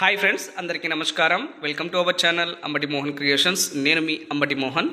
Hi friends అందరికీ నమస్కారం. Welcome to our channel Ambati Mohan creations నేను మీ అంబటి మోహన్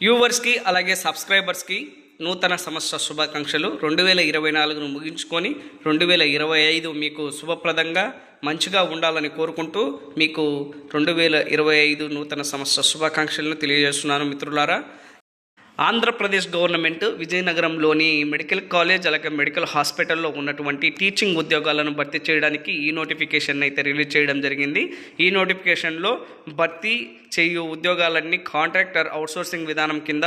వ్యూవర్స్కి అలాగే సబ్స్క్రైబర్స్కి నూతన సంవత్సర శుభాకాంక్షలు. రెండు వేల ఇరవై నాలుగును ముగించుకొని రెండు వేల ఇరవై ఐదు మీకు శుభప్రదంగా మంచిగా ఉండాలని కోరుకుంటూ మీకు రెండు వేల ఇరవై ఐదు నూతన సంవత్సర శుభాకాంక్షలను తెలియజేస్తున్నాను మిత్రులారా. ఆంధ్రప్రదేశ్ గవర్నమెంట్ విజయనగరంలోని మెడికల్ కాలేజ్ అలాగే మెడికల్ హాస్పిటల్లో ఉన్నటువంటి టీచింగ్ ఉద్యోగాలను భర్తీ చేయడానికి ఈ నోటిఫికేషన్ అయితే రిలీజ్ చేయడం జరిగింది. ఈ నోటిఫికేషన్లో భర్తీ చేయు ఉద్యోగాలన్నీ కాంట్రాక్టర్ అవుట్సోర్సింగ్ విధానం కింద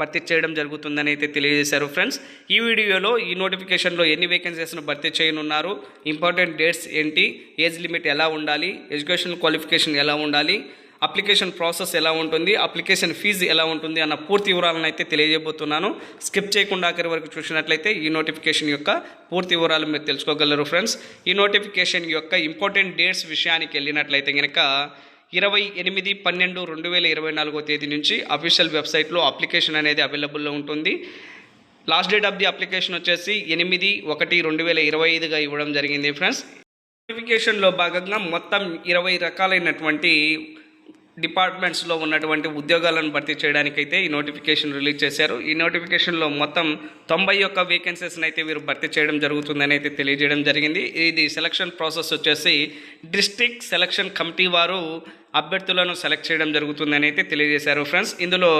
భర్తీ చేయడం జరుగుతుందని అయితే తెలియజేశారు ఫ్రెండ్స్. ఈ వీడియోలో ఈ నోటిఫికేషన్లో ఎన్ని వేకెన్సీస్ను భర్తీ చేయనున్నారు ఇంపార్టెంట్ డేట్స్ ఏంటి ఏజ్ లిమిట్ ఎలా ఉండాలి ఎడ్యుకేషన్ క్వాలిఫికేషన్ ఎలా ఉండాలి అప్లికేషన్ ప్రాసెస్ ఎలా ఉంటుంది అప్లికేషన్ ఫీజు ఎలా ఉంటుంది అన్న పూర్తి వివరాలను అయితే తెలియజేయబోతున్నాను. స్కిప్ చేయకుండా ఆఖరి వరకు చూసినట్లయితే ఈ నోటిఫికేషన్ యొక్క పూర్తి వివరాలు మీరు తెలుసుకోగలరు ఫ్రెండ్స్. ఈ నోటిఫికేషన్ యొక్క ఇంపార్టెంట్ డేట్స్ విషయానికి వెళ్ళినట్లయితే కనుక ఇరవై ఎనిమిది పన్నెండు రెండు వేల ఇరవై నాలుగో తేదీ నుంచి అఫీషియల్ వెబ్సైట్లో అప్లికేషన్ అనేది అవైలబుల్లో ఉంటుంది. Last date of the application వచ్చేసి ఎనిమిది ఒకటి రెండు వేల ఇరవై ఐదుగా ఇవ్వడం జరిగింది ఫ్రెండ్స్. నోటిఫికేషన్లో భాగంగా మొత్తం ఇరవై రకాలైనటువంటి డిపార్ట్మెంట్స్లో ఉన్నటువంటి ఉద్యోగాలను భర్తీ చేయడానికైతే ఈ నోటిఫికేషన్ రిలీజ్ చేశారు. ఈ నోటిఫికేషన్లో మొత్తం తొంభై ఒక్క వేకెన్సీస్ని అయితే వీరు భర్తీ చేయడం జరుగుతుందని అయితే తెలియజేయడం జరిగింది. ఇది సెలక్షన్ ప్రాసెస్ వచ్చేసి డిస్ట్రిక్ట్ సెలక్షన్ కమిటీ వారు అభ్యర్థులను సెలెక్ట్ చేయడం జరుగుతుందని అయితే తెలియజేశారు ఫ్రెండ్స్ ఇందులో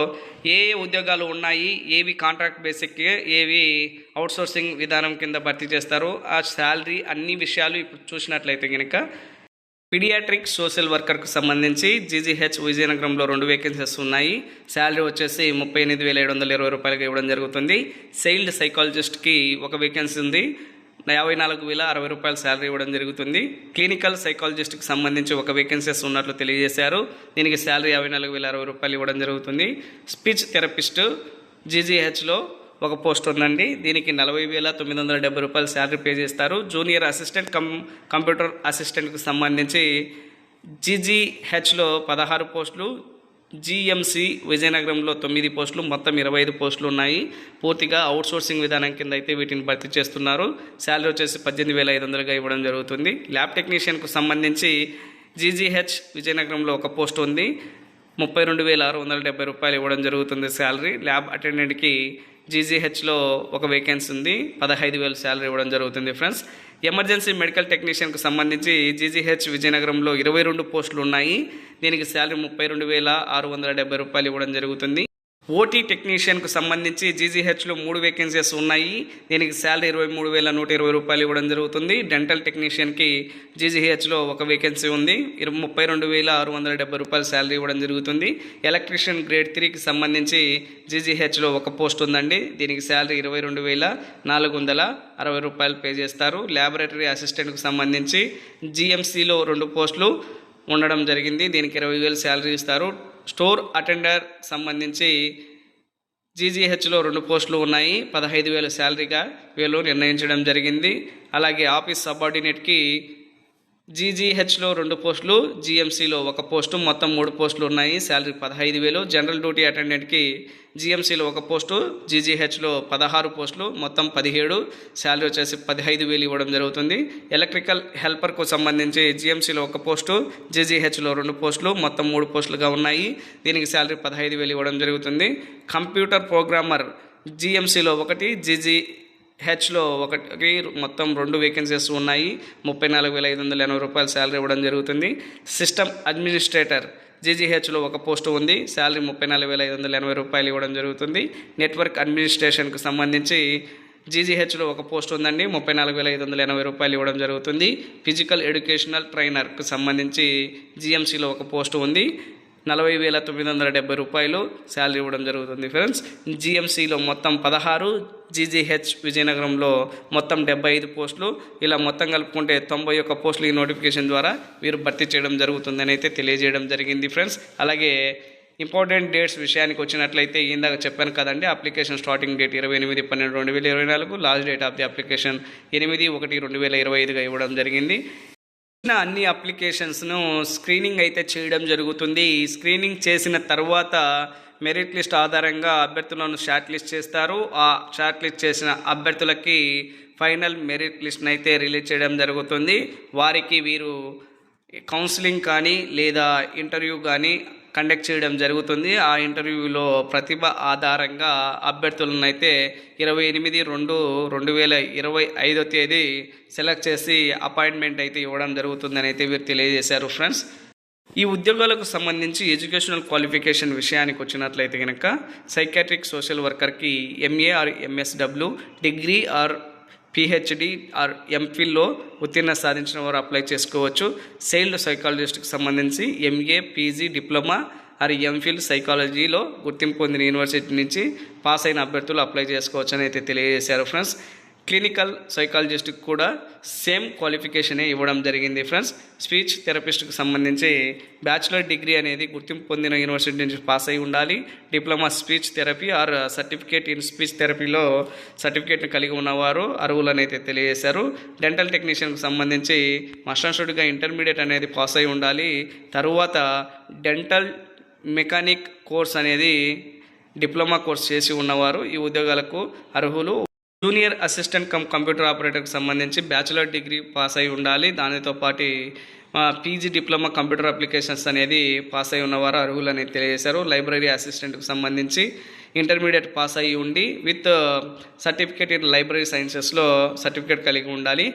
ఏ ఏ ఉద్యోగాలు ఉన్నాయి ఏవి కాంట్రాక్ట్ బేసిక్ ఏవి అవుట్సోర్సింగ్ విధానం కింద భర్తీ చేస్తారు ఆ శాలరీ అన్ని విషయాలు ఇప్పుడు చూసినట్లయితే కనుక పీడియాట్రిక్ సోషల్ వర్కర్కు సంబంధించి జీజీహెచ్ విజయనగరంలో రెండు వేకెన్సీస్ ఉన్నాయి. శాలరీ వచ్చేసి ముప్పై ఎనిమిది వేల ఏడు వందల ఇరవై రూపాయలకి ఇవ్వడం జరుగుతుంది. సెయిల్డ్ సైకాలజిస్ట్కి ఒక వేకెన్సీ ఉంది. యాభై నాలుగు వేల అరవై రూపాయల శాలరీ ఇవ్వడం జరుగుతుంది. క్లినికల్ సైకాలజిస్ట్కి సంబంధించి ఒక వేకెన్సీస్ ఉన్నట్లు తెలియజేశారు. దీనికి శాలరీ యాభై నాలుగు వేల అరవై రూపాయలు ఇవ్వడం జరుగుతుంది. స్పీచ్ థెరపిస్ట్ జీజీహెచ్లో ఒక పోస్ట్ ఉందండి దీనికి నలభై వేల తొమ్మిది వందల డెబ్బై రూపాయలు శాలరీ పే చేస్తారు. జూనియర్ అసిస్టెంట్ కం కంప్యూటర్ అసిస్టెంట్కి సంబంధించి జీజీహెచ్లో పదహారు పోస్టులు జిఎంసి విజయనగరంలో తొమ్మిది పోస్టులు మొత్తం ఇరవై ఐదు పోస్టులు ఉన్నాయి. పూర్తిగా అవుట్సోర్సింగ్ విధానం కింద అయితే వీటిని భర్తీ చేస్తున్నారు. శాలరీ వచ్చేసి పద్దెనిమిది వేల ఐదు వందలుగా ఇవ్వడం జరుగుతుంది. ల్యాబ్ టెక్నీషియన్కు సంబంధించి జీజీహెచ్ విజయనగరంలో ఒక పోస్ట్ ఉంది. ముప్పై రెండు వేల ఆరు వందల డెబ్బై రూపాయలు ఇవ్వడం జరుగుతుంది శాలరీ. ల్యాబ్ అటెండెంట్కి జీజీహెచ్లో ఒక వేకెన్సీ ఉంది. పదహైదు వేలు శాలరీ ఇవ్వడం జరుగుతుంది ఫ్రెండ్స్. ఎమర్జెన్సీ మెడికల్ టెక్నీషియన్కు సంబంధించి జీజీహెచ్ విజయనగరంలో ఇరవై రెండు పోస్టులు ఉన్నాయి. దీనికి శాలరీ ముప్పై రెండు వేల ఆరు వందల డెబ్బై రూపాయలు ఇవ్వడం జరుగుతుంది. ఓటీ టెక్నీషియన్కు సంబంధించి జీజీహెచ్లో మూడు వేకెన్సీస్ ఉన్నాయి. దీనికి శాలరీ ఇరవై మూడు వేల నూట ఇరవై రూపాయలు ఇవ్వడం జరుగుతుంది. డెంటల్ టెక్నీషియన్కి జీజీహెచ్లో ఒక వేకెన్సీ ఉంది. ఇరవై ముప్పై రెండు వేల ఆరు వందల డెబ్బై రూపాయలు శాలరీ ఇవ్వడం జరుగుతుంది. ఎలక్ట్రీషియన్ గ్రేడ్ త్రీకి సంబంధించి జీజీహెచ్లో ఒక పోస్ట్ ఉందండి. దీనికి శాలరీ ఇరవై రెండు వేల నాలుగు వందల అరవై రూపాయలు పే చేస్తారు. ల్యాబొరేటరీ అసిస్టెంట్కి సంబంధించి జిఎంసీలో రెండు పోస్టులు ఉండడం జరిగింది. దీనికి ఇరవై వేలు శాలరీ ఇస్తారు. స్టోర్ అటెండర్ సంబంధించి జీజీహెచ్లో రెండు పోస్టులు ఉన్నాయి. పదహైదు వేల శాలరీగా వీళ్ళు నిర్ణయించడం జరిగింది. అలాగే ఆఫీస్ సబార్డినేట్కి జీజీహెచ్లో రెండు పోస్టులు జీఎంసీలో ఒక పోస్టు మొత్తం మూడు పోస్టులు ఉన్నాయి. శాలరీ పదహైదు వేలు. జనరల్ డ్యూటీ అటెండెంట్కి జీఎంసీలో ఒక పోస్టు జీజీహెచ్లో పదహారు పోస్టులు మొత్తం పదిహేడు. శాలరీ వచ్చేసి పదిహైదు వేలు ఇవ్వడం జరుగుతుంది. ఎలక్ట్రికల్ హెల్పర్కు సంబంధించి జీఎంసీలో ఒక పోస్టు జీజీహెచ్లో రెండు పోస్టులు మొత్తం మూడు పోస్టులుగా ఉన్నాయి. దీనికి శాలరీ పదహైదు వేలు ఇవ్వడం జరుగుతుంది. కంప్యూటర్ ప్రోగ్రామర్ జీఎంసీలో ఒకటి జీజీ హెచ్లో ఒకటి మొత్తం రెండు వేకెన్సీస్ ఉన్నాయి. ముప్పై నాలుగు వేల ఐదు వందల ఎనభై రూపాయలు శాలరీ ఇవ్వడం జరుగుతుంది. సిస్టమ్ అడ్మినిస్ట్రేటర్ జీజీహెచ్లో ఒక పోస్టు ఉంది. శాలరీ ముప్పై నాలుగు వేల ఐదు వందల ఎనభై రూపాయలు ఇవ్వడం జరుగుతుంది. నెట్వర్క్ అడ్మినిస్ట్రేషన్కి సంబంధించి జీజీహెచ్లో ఒక పోస్ట్ ఉందండి. ముప్పై నాలుగు వేల ఐదు వందల ఎనభై రూపాయలు ఇవ్వడం జరుగుతుంది. ఫిజికల్ ఎడ్యుకేషనల్ ట్రైనర్కు సంబంధించి జిఎంసీలో ఒక పోస్టు ఉంది. నలభై వేల తొమ్మిది వందల డెబ్బై రూపాయలు శాలరీ ఇవ్వడం జరుగుతుంది ఫ్రెండ్స్. జిఎంసీలో మొత్తం పదహారు జీజీహెచ్ విజయనగరంలో మొత్తం డెబ్బై ఐదు పోస్టులు. ఇలా మొత్తం కలుపుకుంటే తొంభై ఒక్క పోస్టులు ఈ నోటిఫికేషన్ ద్వారా వీరు భర్తీ చేయడం జరుగుతుందని అయితే తెలియజేయడం జరిగింది ఫ్రెండ్స్. అలాగే ఇంపార్టెంట్ డేట్స్ విషయానికి వచ్చినట్లయితే ఇందాక చెప్పాను కదండి అప్లికేషన్ స్టార్టింగ్ డేట్ ఇరవై ఎనిమిది పన్నెండు రెండు వేల ఇరవై నాలుగు last date of the application ఎనిమిది ఒకటి రెండు వేల ఇరవై ఐదుగా ఇవ్వడం జరిగింది. అన్ని అప్లికేషన్స్ను స్క్రీనింగ్ అయితే చేయడం జరుగుతుంది. స్క్రీనింగ్ చేసిన తర్వాత మెరిట్ లిస్ట్ ఆధారంగా అభ్యర్థులను షార్ట్ లిస్ట్ చేస్తారు. ఆ షార్ట్ లిస్ట్ చేసిన అభ్యర్థులకి ఫైనల్ మెరిట్ లిస్ట్ని అయితే రిలీజ్ చేయడం జరుగుతుంది. వారికి వీరు కౌన్సిలింగ్ కానీ లేదా ఇంటర్వ్యూ కానీ కండక్ట్ చేయడం జరుగుతుంది. ఆ ఇంటర్వ్యూలో ప్రతిభ ఆధారంగా అభ్యర్థులను అయితే ఇరవై ఎనిమిది రెండు రెండు వేల ఇరవై ఐదో తేదీ సెలెక్ట్ చేసి అపాయింట్మెంట్ అయితే ఇవ్వడం జరుగుతుందని అయితే వీరు తెలియజేశారు ఫ్రెండ్స్. ఈ ఉద్యోగాలకు సంబంధించి ఎడ్యుకేషనల్ క్వాలిఫికేషన్ విషయానికి వచ్చినట్లయితే కనుక psychiatric social వర్కర్కి MA or MSW degree or PhD or ఎంఫిల్లో ఉత్తీర్ణ సాధించిన వారు అప్లై చేసుకోవచ్చు. సెయిల్డ్ సైకాలజిస్ట్కి సంబంధించి MA PG diploma or MPhil సైకాలజీలో గుర్తింపు పొందిన యూనివర్సిటీ నుంచి పాస్ అయిన అభ్యర్థులు అప్లై చేసుకోవచ్చు అని అయితే తెలియజేశారు ఫ్రెండ్స్ క్లినికల్ సైకాలజిస్ట్కి కూడా సేమ్ క్వాలిఫికేషనే ఇవ్వడం జరిగింది ఫ్రెండ్స్. స్పీచ్ థెరపిస్ట్కి సంబంధించి బ్యాచిలర్ డిగ్రీ అనేది గుర్తింపు పొందిన యూనివర్సిటీ నుంచి పాస్ అయి ఉండాలి. Diploma speech therapy or certificate in speech థెరపీలో సర్టిఫికేట్ని కలిగి ఉన్నవారు అర్హులని అయితే తెలియజేశారు. డెంటల్ టెక్నీషియన్కి సంబంధించి మాస్టర్ ఇంటర్మీడియట్ అనేది పాస్ అయి ఉండాలి. తరువాత డెంటల్ మెకానిక్ కోర్స్ అనేది డిప్లొమా కోర్స్ చేసి ఉన్నవారు ఈ ఉద్యోగాలకు అర్హులు. జూనియర్ అసిస్టెంట్ కమ్ కంప్యూటర్ ఆపరేటర్కి సంబంధించి బ్యాచిలర్ డిగ్రీ పాస్ అయి ఉండాలి. దానితో పాటు పీజీ డిప్లొమా కంప్యూటర్ అప్లికేషన్స్ అనేది పాస్ అయి ఉన్నవారు అర్హులు అనేది తెలియజేశారు. లైబ్రరీ అసిస్టెంట్కి సంబంధించి ఇంటర్మీడియట్ పాస్ అయ్యి ఉండి విత్ సర్టిఫికేట్ ఇన్ లైబ్రరీ సైన్సెస్లో సర్టిఫికేట్ కలిగి ఉండాలి.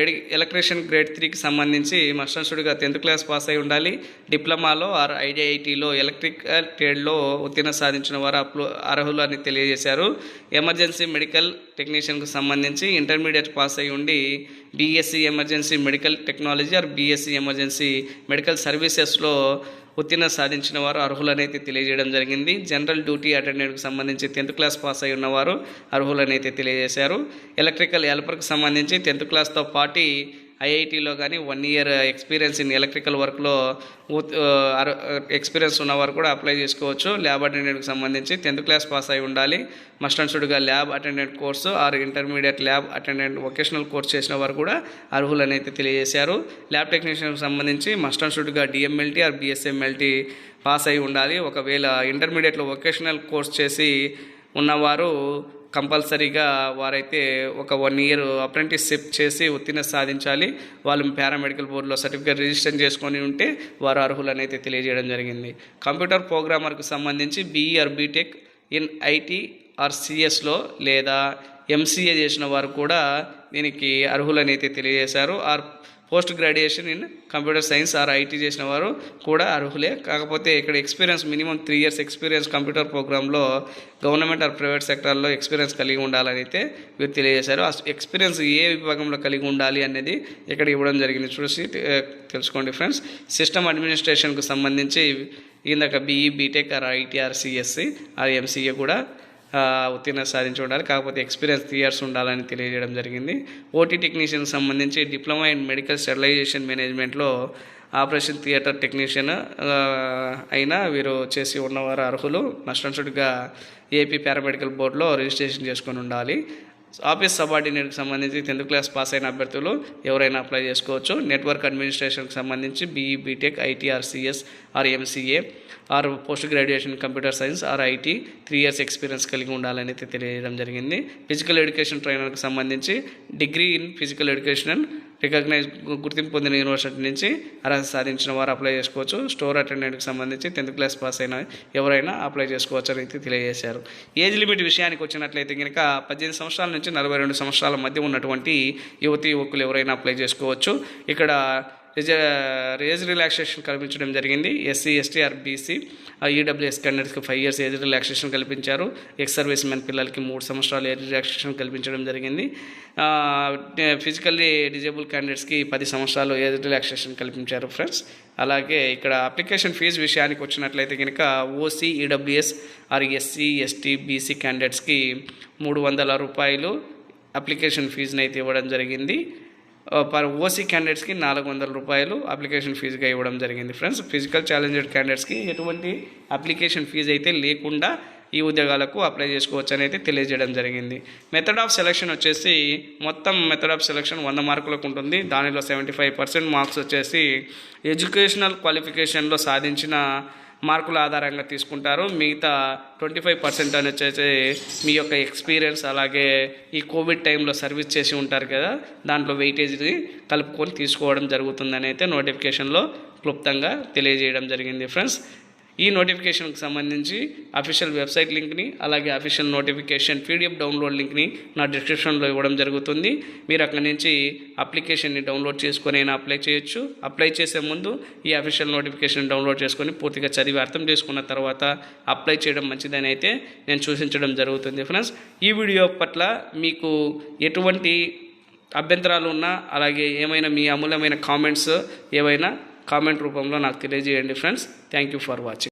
ఎడి ఎలక్ట్రీషియన్ గ్రేడ్ త్రీకి సంబంధించి మాస్టర్ స్టూడెంట్గా టెన్త్ క్లాస్ పాస్ అయి ఉండాలి. డిప్లొమాలో ఆర్ ఐడిఐటీలో ఎలక్ట్రికల్ ట్రేడ్లో ఉత్తీర్ణ సాధించిన వారు అప్లో అర్హులు అని తెలియజేశారు. ఎమర్జెన్సీ మెడికల్ టెక్నీషియన్కు సంబంధించి ఇంటర్మీడియట్ పాస్ అయి ఉండి BSc emergency medical technology or BSc emergency medical సర్వీసెస్లో ఉత్తీర్ణ సాధించిన వారు అర్హులనైతే తెలియజేయడం జరిగింది. జనరల్ డ్యూటీ అటెండెంట్కి సంబంధించి టెన్త్ క్లాస్ పాస్ అయి ఉన్నవారు అర్హులనైతే తెలియజేశారు. ఎలక్ట్రికల్ హెల్పర్కి సంబంధించి టెన్త్ క్లాస్తో పాటు ఐఐటీలో కానీ one year experience in electrical వర్క్లో ఎక్స్పీరియన్స్ ఉన్నవారు కూడా అప్లై చేసుకోవచ్చు. ల్యాబ్ అటెండెంట్కి సంబంధించి టెన్త్ క్లాస్ పాస్ అయి ఉండాలి. మస్టన్స్టుడ్గా lab attendant course or intermediate lab attendant vocational course చేసిన వారు కూడా అర్హులని అయితే తెలియజేశారు. ల్యాబ్ టెక్నీషియన్కి సంబంధించి మస్టన్స్టుడ్గా డిఎంఎల్టీ ఆర్ బిఎస్ఎంఎల్టీ పాస్ అయి ఉండాలి. ఒకవేళ ఇంటర్మీడియట్లో వొకేషనల్ కోర్స్ చేసి ఉన్నవారు కంపల్సరీగా వారైతే ఒక వన్ ఇయర్ అప్రెంటిస్షిప్ చేసి ఉత్తీర్ణ సాధించాలి. వాళ్ళు పారామెడికల్ బోర్డులో సర్టిఫికేట్ రిజిస్టర్ చేసుకొని ఉంటే వారు అర్హులని అయితే తెలియజేయడం జరిగింది. కంప్యూటర్ ప్రోగ్రామర్కి సంబంధించి BE or BTech in IT or సిఎస్లో లేదా ఎంసీఏ చేసిన వారు కూడా దీనికి అర్హులనైతే తెలియజేశారు. Or post graduation in computer science or IT చేసిన వారు కూడా అర్హులే. కాకపోతే ఇక్కడ experience minimum three years experience computer ప్రోగ్రాంలో గవర్నమెంట్ ఆర్ ప్రైవేట్ సెక్టార్లో ఎక్స్పీరియన్స్ కలిగి ఉండాలని అయితే వీరు తెలియజేశారు. ఆ ఎక్స్పీరియన్స్ ఏ విభాగంలో కలిగి ఉండాలి అనేది ఇక్కడ ఇవ్వడం జరిగింది. చూసి తెలుసుకోండి ఫ్రెండ్స్. సిస్టమ్ అడ్మినిస్ట్రేషన్కు సంబంధించి ఇందాక BE BTech or IT or CSC or MCA కూడా ఉత్తీర్ణ సాధించి ఉండాలి. కాకపోతే ఎక్స్పీరియన్స్ త్రీ ఇయర్స్ ఉండాలని తెలియజేయడం జరిగింది. ఓటీ టెక్నీషియన్ సంబంధించి డిప్లొమా ఇన్ మెడికల్ స్టెరిలైజేషన్ మేనేజ్మెంట్లో ఆపరేషన్ థియేటర్ టెక్నీషియన్ అయినా వీరు చేసి ఉన్నవారు అర్హులు. నష్టంసుడిగా ఏపీ పారామెడికల్ బోర్డులో రిజిస్ట్రేషన్ చేసుకొని ఉండాలి. ఆఫీస్ సబార్డినేట్కి సంబంధించి టెన్త్ క్లాస్ పాస్ అయిన అభ్యర్థులు ఎవరైనా అప్లై చేసుకోవచ్చు. నెట్వర్క్ అడ్మినిస్ట్రేషన్కి సంబంధించి BE BTech IT or CS or MCA or post graduation computer science or IT three years experience కలిగి ఉండాలని అయితే తెలియజేయడం జరిగింది. ఫిజికల్ ఎడ్యుకేషన్ ట్రైనర్కి సంబంధించి degree in physical education recognize గుర్తింపు పొందిన యూనివర్సిటీ నుంచి అర్హత సాధించిన వారు అప్లై చేసుకోవచ్చు. స్టోర్ అటెండెంట్కి సంబంధించి టెన్త్ క్లాస్ పాస్ అయిన ఎవరైనా అప్లై చేసుకోవచ్చు అని తెలియజేశారు. ఏజ్ లిమిట్ విషయానికి వచ్చినట్లయితే కనుక పద్దెనిమిది సంవత్సరాల నుంచి నలభై రెండు సంవత్సరాల మధ్య ఉన్నటువంటి యువతి యువకులు ఎవరైనా అప్లై చేసుకోవచ్చు. ఇక్కడ ఏజ్ రిలాక్సేషన్ కల్పించడం జరిగింది. SC ST or BC. EWS క్యాండిడేట్స్కి ఫైవ్ ఇయర్స్ ఏజ్ రిలాక్సేషన్ కల్పించారు. ఎక్స్ సర్వీస్ మెన్ పిల్లలకి మూడు సంవత్సరాలు ఏజ్ రిలాక్సేషన్ కల్పించడం జరిగింది. ఫిజికల్లీ డిజేబుల్ క్యాండిడేట్స్కి పది సంవత్సరాలు ఏజ్ రిలాక్సేషన్ కల్పించారు ఫ్రెండ్స్. అలాగే ఇక్కడ అప్లికేషన్ ఫీజు విషయానికి వచ్చినట్లయితే కనుక OC EWS or SC ST BC క్యాండిడేట్స్కి మూడు వందల రూపాయలు అప్లికేషన్ ఫీజుని అయితే ఇవ్వడం జరిగింది. పర్ ఓసీ క్యాండిడేట్స్కి నాలుగు వందల రూపాయలు అప్లికేషన్ ఫీజుగా ఇవ్వడం జరిగింది ఫ్రెండ్స్ ఫిజికల్ ఛాలెంజెడ్ క్యాండిడేట్స్కి ఎటువంటి అప్లికేషన్ ఫీజు అయితే లేకుండా ఈ ఉద్యోగాలకు అప్లై చేసుకోవచ్చు అని అయితే తెలియజేయడం జరిగింది. మెథడ్ ఆఫ్ సెలక్షన్ వచ్చేసి మొత్తం మెథడ్ ఆఫ్ సెలక్షన్ వంద మార్కులకు ఉంటుంది. దానిలో సెవెంటీ ఫైవ్ పర్సెంట్ మార్క్స్ వచ్చేసి ఎడ్యుకేషనల్ క్వాలిఫికేషన్లో సాధించిన మార్కుల ఆధారంగా తీసుకుంటారు. మిగతా ట్వంటీ ఫైవ్ పర్సెంట్ అని వచ్చేసి మీ యొక్క ఎక్స్పీరియన్స్ అలాగే ఈ కోవిడ్ టైంలో సర్వీస్ చేసి ఉంటారు కదా దాంట్లో వెయిటేజ్ని కలుపుకొని తీసుకోవడం జరుగుతుందని అయితే నోటిఫికేషన్లో క్లుప్తంగా తెలియజేయడం జరిగింది ఫ్రెండ్స్. ఈ నోటిఫికేషన్కి సంబంధించి అఫీషియల్ వెబ్సైట్ లింక్ని అలాగే అఫీషియల్ నోటిఫికేషన్ పీడిఎఫ్ డౌన్లోడ్ లింక్ని నా డిస్క్రిప్షన్లో ఇవ్వడం జరుగుతుంది. మీరు అక్కడి నుంచి అప్లికేషన్ని డౌన్లోడ్ చేసుకొని అయినా అప్లై చేయొచ్చు. అప్లై చేసే ముందు ఈ అఫీషియల్ నోటిఫికేషన్ డౌన్లోడ్ చేసుకొని పూర్తిగా చదివి అర్థం చేసుకున్న తర్వాత అప్లై చేయడం మంచిదని అయితే నేను సూచించడం జరుగుతుంది ఫ్రెండ్స్. ఈ వీడియో పట్ల మీకు ఎటువంటి అభ్యంతరాలు ఉన్నా అలాగే ఏమైనా మీ అమూల్యమైన కామెంట్స్ ఏవైనా కామెంట్ రూపంలో నాకు తెలియజేయండి friends. Thank you for watching